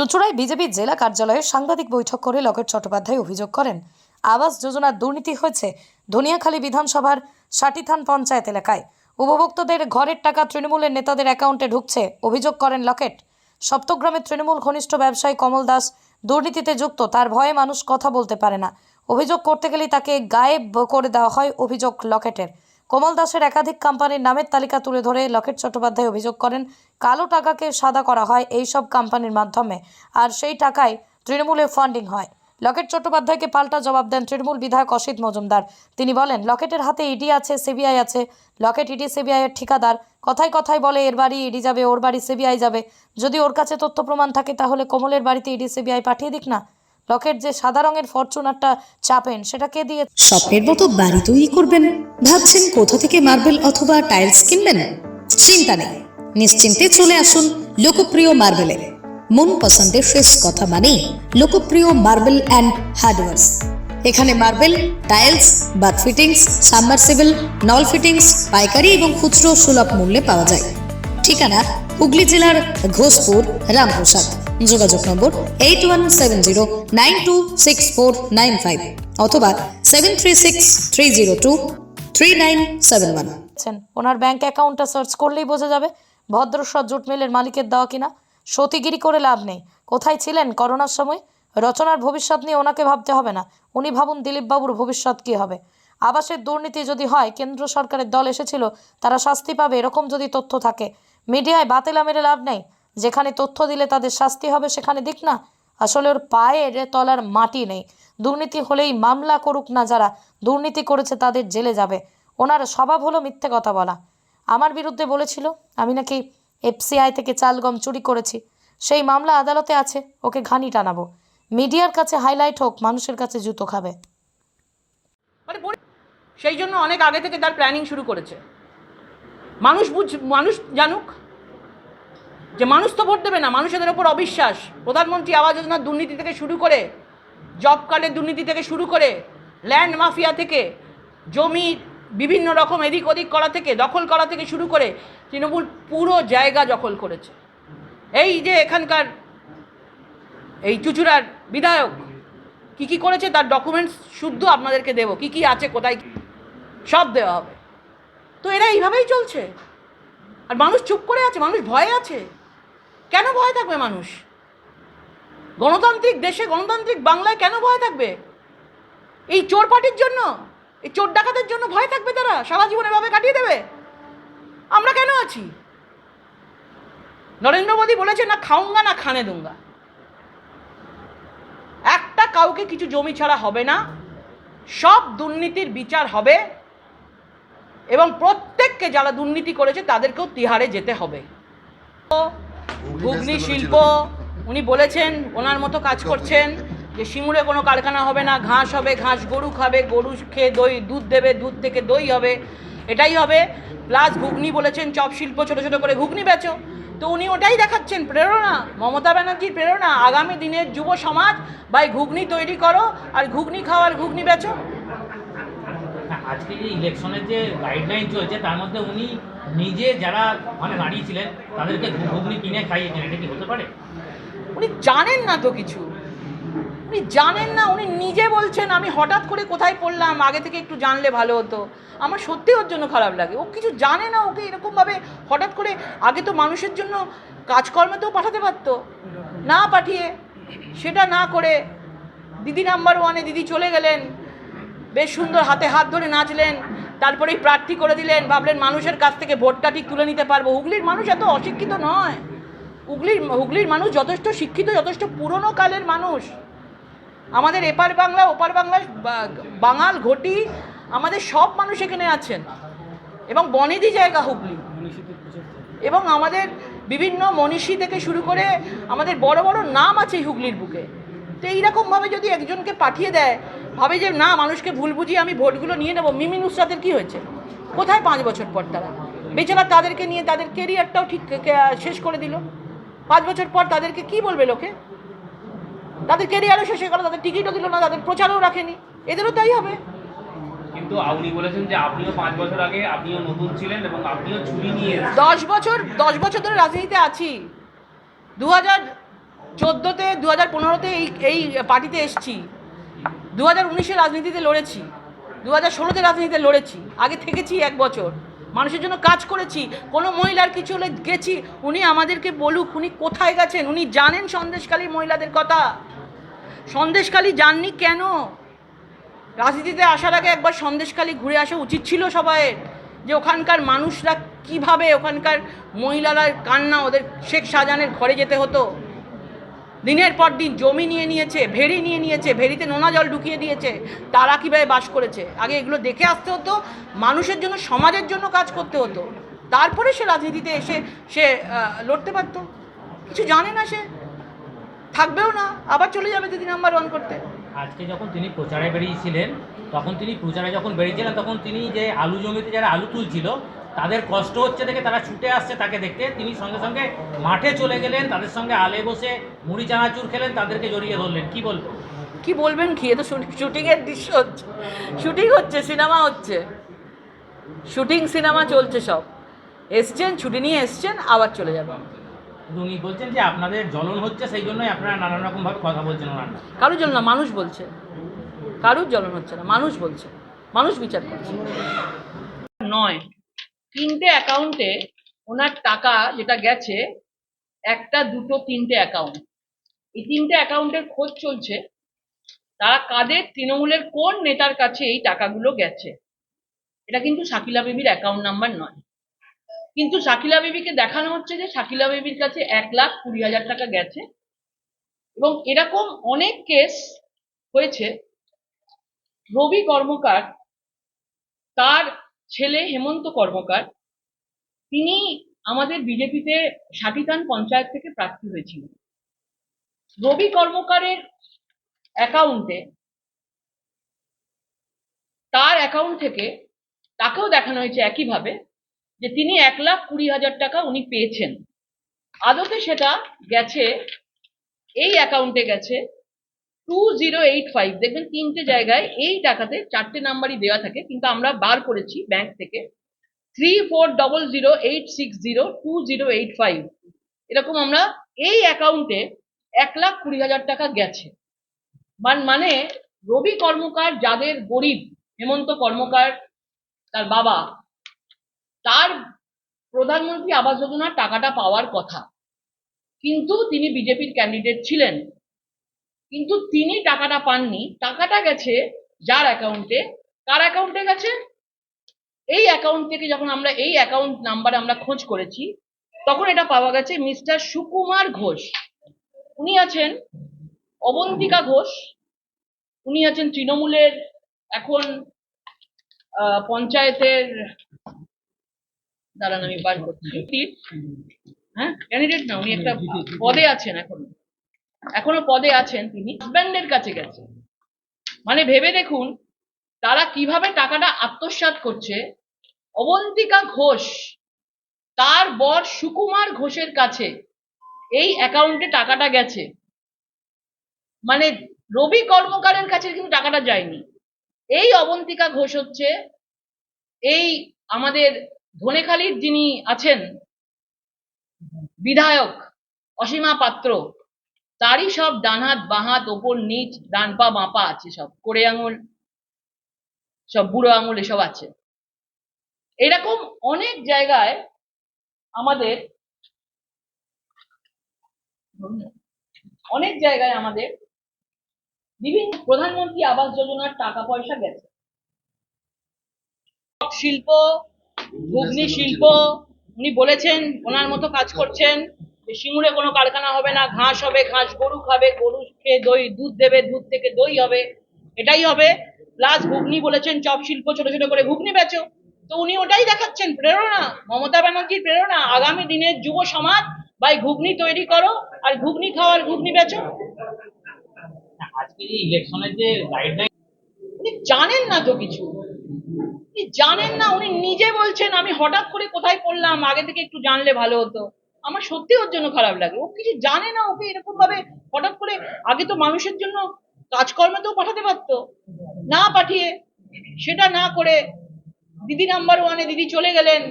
চুঁচুড়ায় BJP জেলা কার্যালয়ে সাংবাদিক বৈঠক করে লকেট চট্টোপাধ্যায় অভিযোগ করেন, আবাস যোজনার দুর্নীতি হয়েছে ধনিয়াখালী বিধানসভার সাটিথান পঞ্চায়েত এলাকায়। উপভোক্তাদের ঘরের টাকা তৃণমূলের নেতাদের অ্যাকাউন্টে ঢুকছে, অভিযোগ করেন লকেট। সপ্তগ্রামের তৃণমূল ঘনিষ্ঠ ব্যবসায়ী কমল দাস দুর্নীতিতে যুক্ত, তার ভয়ে মানুষ কথা বলতে পারে না। অভিযোগ করতে গেলেই তাকে গায়েব করে দেওয়া হয় অভিযোগ লকেটের। কমল দাসের একাধিক কোম্পানির নামের তালিকা তুলে ধরে লকেট চট্টোপাধ্যায় অভিযোগ করেন, কালো টাকাকে সাদা করা হয় এই সব কোম্পানির মাধ্যমে, আর সেই টাকায় তৃণমূলের ফান্ডিং হয়। লকেট চট্টোপাধ্যায়কে পাল্টা জবাব দেন তৃণমূল বিধায়ক অসিত মজুমদার। তিনি বলেন, লকেটের হাতে ইডি আছে, সিবিআই আছে। লকেট ইডি, সিবিআই এর ঠিকাদার। কথায় কথায় বলে, এর বাড়ি ইডি যাবে, ওর বাড়ি সিবিআই যাবে। যদি ওর কাছে তথ্য প্রমাণ থাকে, তাহলে কোমলের বাড়িতে ইডি, সিবিআই পাঠিয়ে দিক না। লকেট যে সাদা রঙের ফরচুনারটা চাপেন, সেটা কে দিয়ে স্বপ্নের মতো বাড়ি তৈরি করবেন? ভাবছেন কোথা থেকে মার্বেল অথবা টাইলস কিনবেন? চিন্তা নেই। নিশ্চিন্তে চলে আসুন লোকপ্রিয় মার্বেলে। মন পছন্দের শেষ কথা মানেই লোকপ্রিয় মার্বেল অ্যান্ড হার্ডওয়ার্স। এখানে marble, tiles, bath fittings, submersible, নল ফিটিংস, পাইকারি এবং খুচরো সুলভ মূল্যে পাওয়া যায়। ঠিকানা হুগলি জেলার ঘোষপুর, রামপ্রসাদ। যোগাযোগ number eight one seven zero nine two six four nine five অথবা seven three six three zero two three nine seven one owner bank অ্যাকাউন্টটা সার্চ করলেই বোঝা যাবে ভদ্রস্বর জুট মিলের মালিকের দেওয়া কিনা। সতীগিরি করে লাভ নেই। কোথায় ছিলেন করোনার সময়? রচনার ভবিষ্যৎ নিয়ে ওনাকে ভাবতে হবে না। উনি ভাবুন দিলীপবাবুর ভবিষ্যৎ কী হবে। আবাসের দুর্নীতি যদি হয়, কেন্দ্র সরকারের দল এসেছিল, তারা শাস্তি পাবে, এরকম যদি তথ্য থাকে। মিডিয়ায় বাতেলা মেরে লাভ নেই। যেখানে তথ্য দিলে তাদের শাস্তি হবে, সেখানে দিক না। আসলে ওর পায়ের তলার মাটি নেই। দুর্নীতি হলেই মামলা করুক না যারা, দুর্নীতি করেছে তাদের জেলে যাবে। ওনার স্বভাব হলো মিথ্যে কথা বলা। আমার বিরুদ্ধে বলেছিল, আমি নাকি এফসিআই থেকে চাল গম চুরি করেছি। সেই মামলা আদালতে আছে, ওকে ঘানি টানাবো। মিডিয়ার কাছে হাইলাইট হোক, মানুষের কাছে জুতো খাবে। মানে সেই জন্য অনেক আগে থেকে তার প্ল্যানিং শুরু করেছে। মানুষ বুঝ মানুষ জানুক। যে মানুষ তো ভোট দেবে না মানুষের ওপর অবিশ্বাস। প্রধানমন্ত্রী আবাস যোজনার দুর্নীতি থেকে শুরু করে, জব কার্ডের দুর্নীতি থেকে শুরু করে, ল্যান্ড মাফিয়া থেকে, জমি বিভিন্ন রকম এদিক ওদিক করা থেকে, দখল করা থেকে শুরু করে, তৃণমূল পুরো জায়গা দখল করেছে। এই যে এখানকার এই চুচুড়ার বিধায়ক, কি কি করেছে? তার ডকুমেন্টস শুদ্ধ আপনাদেরকে দেবো। কি কি আছে, কোথায় সব দেওয়া হবে। তো এরা এইভাবেই চলছে। আর মানুষ চুপ করে আছে, মানুষ ভয়ে আছে। কেন ভয় থাকবে মানুষ? গণতান্ত্রিক দেশে, গণতান্ত্রিক বাংলায় কেন ভয় থাকবে? এই চোর পার্টির জন্য, এই চোর ডাকাতের জন্য ভয় থাকবে তারা? সারা জীবন এভাবে কাটিয়ে দেবে? আমরা কেন আছি? নরেন্দ্র মোদী বলেছে না খাউঙ্গা না খানে দুঙ্গা। একটা কাউকে কিছু জমি ছাড়া হবে না, সব দুর্নীতির বিচার হবে এবং প্রত্যেককে যারা দুর্নীতি করেছে তাদেরকেও তিহারে যেতে হবে। ঘুগনি শিল্প উনি বলেছেন ওনার মতো কাজ করছেন যে সিঙ্গুরে কোনো কারখানা হবে না ঘাস হবে ঘাস গরু খাবে গরু খেয়ে দই দুধ দেবে দুধ থেকে দই হবে এটাই হবে। প্লাস ঘুগনি বলেছেন চপ শিল্প ছোটো ছোটো করে ঘুগনি বেচো। তো উনি ওটাই দেখাচ্ছেন প্রেরণা মমতা ব্যানার্জির প্রেরণা। আগামী দিনের যুব সমাজ বাই ঘুগনি তৈরি করো আর ঘুগনি খাওয়ার ঘুগনি বেচো। আজকে যে ইলেকশনের যে গাইডলাইন চলছে, তার মধ্যে উনি নিজে যারা মানে দাঁড়িয়েছিলেন তাদেরকে ঘুগনি কিনে খাইয়েছেন এটা কি হতে পারে? উনি জানেন না তো কিছু। উনি জানেন না, উনি নিজে বলছেন, আমি হঠাৎ করে কোথায় পড়লাম, আগে থেকে একটু জানলে ভালো হতো। আমার সত্যি ওর জন্য খারাপ লাগে। ও কিছু জানে না, ওকে এরকমভাবে হঠাৎ করে আগে তো মানুষের জন্য কাজকর্মেতেও পাঠাতে পারতো। না পাঠিয়ে, সেটা না করে, দিদি নাম্বার ওয়ানে দিদি চলে গেলেন। বেশ সুন্দর হাতে হাত ধরে নাচলেন, তারপরেই প্রার্থী করে দিলেন, ভাবলেন মানুষের কাছ থেকে ভোটটা ঠিক তুলে নিতে পারব। হুগলির মানুষ এত অশিক্ষিত নয়। হুগলির হুগলির মানুষ যথেষ্ট শিক্ষিত, যথেষ্ট পুরনো কালের মানুষ। আমাদের এপার বাংলা, ওপার বাংলা বাঙাল ঘটি আমাদের সব মানুষ এখানে আছেন। এবং বনেদি জায়গা হুগলি। এবং আমাদের বিভিন্ন মনীষী থেকে শুরু করে আমাদের বড় বড় নাম আছে হুগলির বুকে। তো এইরকমভাবে যদি একজনকে পাঠিয়ে দেয় ভাবে যে না মানুষকে ভুল বুঝিয়ে আমি ভোটগুলো নিয়ে নেব মিমি নুসরাতের কী হয়েছে? কোথায় পাঁচ বছর পর তারা? বেচারা তাদেরকে নিয়ে তাদের কেরিয়ারটাও ঠিক শেষ করে দিল। পাঁচ বছর পর তাদেরকে কি বলবে লোকে? তাদের কেরিয়ারও শেষ হয়ে গেল তাদের টিকিটও দিল না তাদের প্রচারও রাখেনি। এদেরও তাই হবে। কিন্তু আপনি বলেছেন যে আপনিও পাঁচ বছর আগে আপনিও নতুন ছিলেন এবং আপনিও ছুরি নিয়ে দশ বছর দশ বছর ধরে রাজনীতিতে আছি। দু হাজার চোদ্দোতে দু হাজার পনেরোতে এই এই পার্টিতে এসছি। দু হাজার উনিশে রাজনীতিতে লড়েছি। দু হাজার ষোলোতে রাজনীতিতে লড়েছি। আগে থেকেছি এক বছর। মানুষের জন্য কাজ করেছি। কোনো মহিলার কিছু হলে গেছি। উনি আমাদেরকে বলুক, উনি কোথায় গেছেন? উনি জানেন সন্দেশকালী মহিলাদের কথা। সন্দেশকালী জাননি কেন? রাজনীতিতে আসার আগে একবার সন্দেশকালী ঘুরে আসা উচিত ছিল সবাইয়ের। যে ওখানকার মানুষরা কীভাবে ওখানকার মহিলারা কান্না, ওদের শেখ শাহজাহানের ঘরে যেতে হতো? দিনের পর দিন জমি নিয়ে নিয়েছে, ভেড়ি নিয়ে নিয়েছে, ভেড়িতে নোনা জল ঢুকিয়ে দিয়েছে, তারা কীভাবে বাস করেছে? আগে এগুলো দেখে আসতে হতো, মানুষের জন্য, সমাজের জন্য কাজ করতে হতো। তারপরে সে রাজনীতিতে এসে সে লড়তে পারতো। কিছু জানে না সে। থাকবেও না, আবার চলে যাবে দিদি নাম্বার ওয়ান করতে। আজকে যখন তিনি প্রচারে বেরিয়েছিলেন, তখন তিনি প্রচারে যখন বেরিয়েছিলেন, তখন তিনি যে আলু জমিতে যারা আলু তুলছিল তাদের কষ্ট হচ্ছে দেখে তারা ছুটে আসছে তাকে দেখতে। তিনি সঙ্গে সঙ্গে মাঠে চলে গেলেন তাদের সঙ্গে আলে বসে মুড়ি চানাচুর খেলেন তাদেরকে জড়িয়ে ধরলেন। কি বলবেন? কি বলবেন? কি এ তো শুটিংয়ের দৃশ্য হচ্ছে। শুটিং হচ্ছে সিনেমা হচ্ছে। শুটিং সিনেমা চলছে সব। এসছেন ছুটি নিয়ে এসছেন আবার চলে যাবেন। উনি বলছেন যে আপনাদের জ্বলন হচ্ছে সেই জন্যই আপনারা নানান রকমভাবে কথা বলছেন ওনার। কারোর জন্য না মানুষ বলছে। কারুর জ্বলন হচ্ছে না মানুষ বলছে। মানুষ বিচার করছে। নয়। তিনটে অ্যাকাউন্টে ওনার টাকা যেটা গেছে, একটা, দুটো, তিনটে অ্যাকাউন্ট এই তিনটে অ্যাকাউন্টের খোঁজ চলছে, তারা কাদের, তৃণমূলের কোন নেতার কাছে এই টাকাগুলো গেছে? এটা কিন্তু শাকিলা বিবির অ্যাকাউন্ট নাম্বার নয়। কিন্তু শাকিলা বিবিকে দেখানো হচ্ছে যে শাকিলা বিবির কাছে এক লাখ কুড়ি হাজার টাকা গেছে এবং এরকম অনেক কেস হয়েছে। রবি কর্মকার তার ছেলে হেমন্ত কর্মকার, তিনি আমাদের বিজেপিতে সাটিতান পঞ্চায়েত থেকে প্রার্থী হয়েছিলেন। রবি কর্মকারের অ্যাকাউন্টে, তার অ্যাকাউন্ট থেকে তাকেও দেখানো হয়েছে একইভাবে যে তিনি এক লাখ কুড়ি হাজার টাকা উনি পেয়েছেন। আদতে সেটা গেছে, এই অ্যাকাউন্টে গেছে টু জিরো এইট ফাইভ দেখবেন তিনটে জায়গায় এই টাকাতে চারটে নাম্বারই দেওয়া থাকে, কিন্তু আমরা বার করেছি ব্যাংক থেকে। Three four double zero eight six zero two zero eight five এরকম আমরা এই অ্যাকাউন্টে এক লাখ কুড়ি হাজার টাকা গেছে। মান- রবি কর্মকার যাদের গরিব, হেমন্ত কর্মকার, তার বাবা, তার প্রধানমন্ত্রী আবাস যোজনার টাকাটা পাওয়ার কথা। কিন্তু তিনি বিজেপির ক্যান্ডিডেট ছিলেন। কিন্তু তিনি টাকাটা পাননি। টাকাটা গেছে যার অ্যাকাউন্টে কার অ্যাকাউন্টে গেছে? এই অ্যাকাউন্ট থেকে যখন আমরা এই অ্যাকাউন্ট নাম্বার আমরা খোঁজ করেছি তখন এটা পাওয়া গেছে মিস্টার সুকুমার ঘোষ। উনি আছেন অবন্তিকা ঘোষ। উনি আছেন তৃণমূলের এখন পঞ্চায়েতের দাঁড়ান আমি বার করছি। হ্যাঁ ক্যান্ডিডেট না উনি একটা পদে আছেন এখনও। এখনও পদে আছেন তিনি। হাজব্যান্ডের কাছে গেছে। মানে ভেবে দেখুন, তারা কীভাবে টাকাটা আত্মসাৎ করছে। অবন্তিকা ঘোষ, তার বর সুকুমার ঘোষের কাছে এই অ্যাকাউন্টে টাকাটা গেছে। মানে রবি কর্মকারের কাছে কিন্তু টাকাটা যায়নি। এই অবন্তিকা ঘোষ হচ্ছে এই আমাদের ধনেখালির যিনি আছেন, বিধায়ক অসীমা পাত্র। তারই সব ডান হাত বাঁ হাত ওপর, নিচ, ডান পা, বাঁ পা আছে সব। কোড়ে আঙুল, সব বুড়ো আঙুল এসব আছে। এরকম অনেক জায়গায় আমাদের অনেক জায়গায় আমাদের বিভিন্ন প্রধানমন্ত্রী আবাস যোজনার টাকা পয়সা গেছে। শিল্প ঘুগনি শিল্প উনি বলেছেন, ওনার মতো কাজ করছেন। সিঙ্গুরে কোনো কারখানা হবে না ঘাস হবে ঘাস গরু খাবে গরু খেয়ে দই দুধ দেবে দুধ থেকে দই হবে এটাই হবে। প্লাস ঘুগনি বলেছেন চপ শিল্প ছোট ছোট করে ঘুগনি বেচো। তো উনি ওটাই দেখাচ্ছেন প্রেরণা। মমতা ব্যানার্জির প্রেরণা। আগামী দিনের যুব সমাজ ভাই ঘুগনি তৈরি করো আর ঘুগনি খাওয়ার ঘুগনি বেচো। আজকে ইলেকশনের যে গাইডলাইন উনি জানেন না তো কিছু। উনি জানেন না উনি নিজে বলছেন আমি হঠাৎ করে কোথায় পড়লাম আগে থেকে একটু জানলে ভালো হতো। আমার সত্যি ওর জন্য খারাপ লাগে। ও কিছু জানে না, ওকে এরকম ভাবে হঠাৎ করে আগে তো মানুষের জন্য কাজকর্মেতেও পাঠাতে পারতো। না পাঠিয়ে, সেটা না করে দিদি নাম্বার ওয়ানে দিদি চলে গেলেন।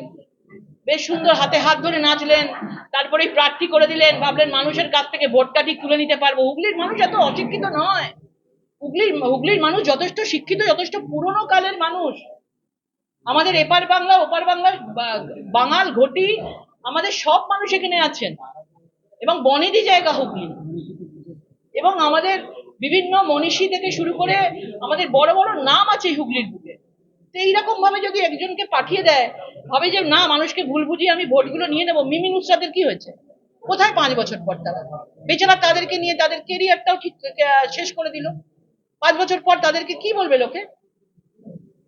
বেশ সুন্দর হাতে হাত ধরে নাচলেন, তারপরে প্রার্থী করে দিলেন, ভাবলেন মানুষের কাছ থেকে ভোটটা ঠিক তুলে নিতে পারব। হুগলির মানুষ এত অশিক্ষিত নয়। হুগলির হুগলির মানুষ যথেষ্ট শিক্ষিত, যথেষ্ট পুরনো কালের মানুষ। আমাদের এপার বাংলা, ওপার বাংলা বাঙাল ঘটি আমাদের সব মানুষ এখানে আছেন। এবং বনেদি জায়গা হুগলি এবং আমাদের বিভিন্ন মনীষী থেকে শুরু করে আমাদের বড় বড় নাম আছে হুগলির বুকে। তো এইরকম ভাবে যদি একজনকে পাঠিয়ে দেয়, ভাবে যে না, মানুষকে ভুল বুঝিয়ে আমি ভোটগুলো নিয়ে নেব, মিমি নুসরাতের কি হয়েছে? কোথায় পাঁচ বছর পর তারা? বেচারা তাদেরকে নিয়ে তাদের কেরিয়ারটাও ঠিক শেষ করে দিল। পাঁচ বছর পর তাদেরকে কি বলবে লোকে?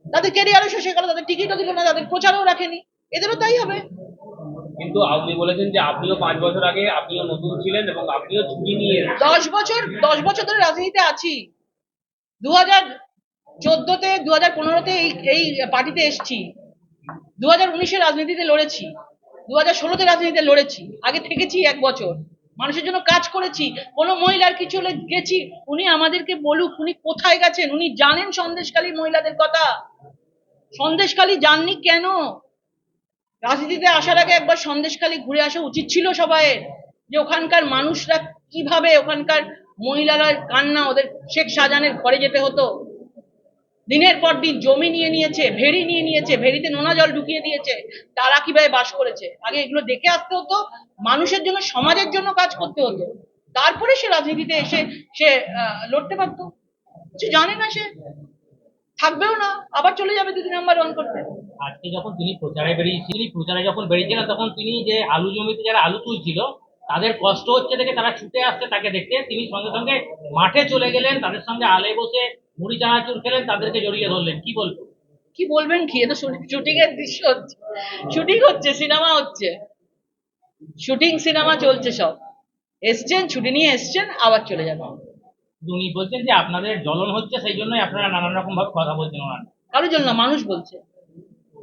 তাদের কেরিয়ারও শেষ হয়ে গেল, তাদের টিকিটও দিল না, তাদের প্রচারও রাখেনি। এদেরও তাই হবে। কিন্তু আপনি বলেছেন যে আপনিও পাঁচ বছর আগে আপনিও নতুন ছিলেন এবং আপনিও ছুটি নিয়ে দশ বছর দশ বছর ধরে রাজনীতিতে আছি। দু হাজার চোদ্দতে দু হাজার পনেরোতে এই এই পার্টিতে এসছি। দু হাজার উনিশে রাজনীতিতে লড়েছি। দু হাজার ষোলোতে রাজনীতিতে লড়েছি। আগে থেকেছি এক বছর। মানুষের জন্য কাজ করেছি। কোনো মহিলার কিছু হলে গেছি। উনি আমাদেরকে বলুক, উনি কোথায় গেছেন? উনি জানেন সন্দেশকালী মহিলাদের কথা। সন্দেশকালী জাননি কেন? রাজনীতিতে আসার আগে একবার সন্দেশখালি ঘুরে আসা উচিত ছিল সবাই, যে ওখানকার মানুষরা কীভাবে ওখানকার মহিলারা কান্না, ওদের শেখ শাহজাহানের ঘরে যেতে হতো। দিনের পর দিন জমি নিয়ে নিয়েছে, ভেড়ি নিয়ে নিয়েছে, ভেড়িতে নোনা জল ঢুকিয়ে দিয়েছে, তারা কীভাবে বাস করেছে? আগে এগুলো দেখে আসতে হতো, মানুষের জন্য, সমাজের জন্য কাজ করতে হতো। তারপরে সে রাজনীতিতে এসে সে লড়তে পারতো। কিছু জানে না সে। থাকবেও না, আবার চলে যাবে দুদিন নাম্বার ওয়ান করতে। আজকে যখন তিনি প্রচারে বেরিয়েছিলেন তিনি প্রচারে যখন বেরিয়েছিলেন তখন তিনি যে আলু জমিতে যারা আলু তুলছিল তাদের কষ্ট হচ্ছে দেখে তারা ছুটে আসছে তাকে দেখতে। তিনি সঙ্গে সঙ্গে মাঠে চলে গেলেন তাদের সঙ্গে আলে বসে মুড়ি চানাচুর খেলেন তাদেরকে জড়িয়ে ধরলেন। কি বলব কি বলবেন কি? এটা শুটিং এর দৃশ্য হচ্ছে। শুটিং হচ্ছে সিনেমা হচ্ছে। শুটিং সিনেমা চলছে সব। এসছেন ছুটি নিয়ে এসছেন আবার চলে যাবেন। উনি বলছেন যে আপনাদের জ্বলন হচ্ছে সেই জন্যই আপনারা নানান রকম ভাবে কথা বলছেন ওনার। কারোর জন্য মানুষ বলছে।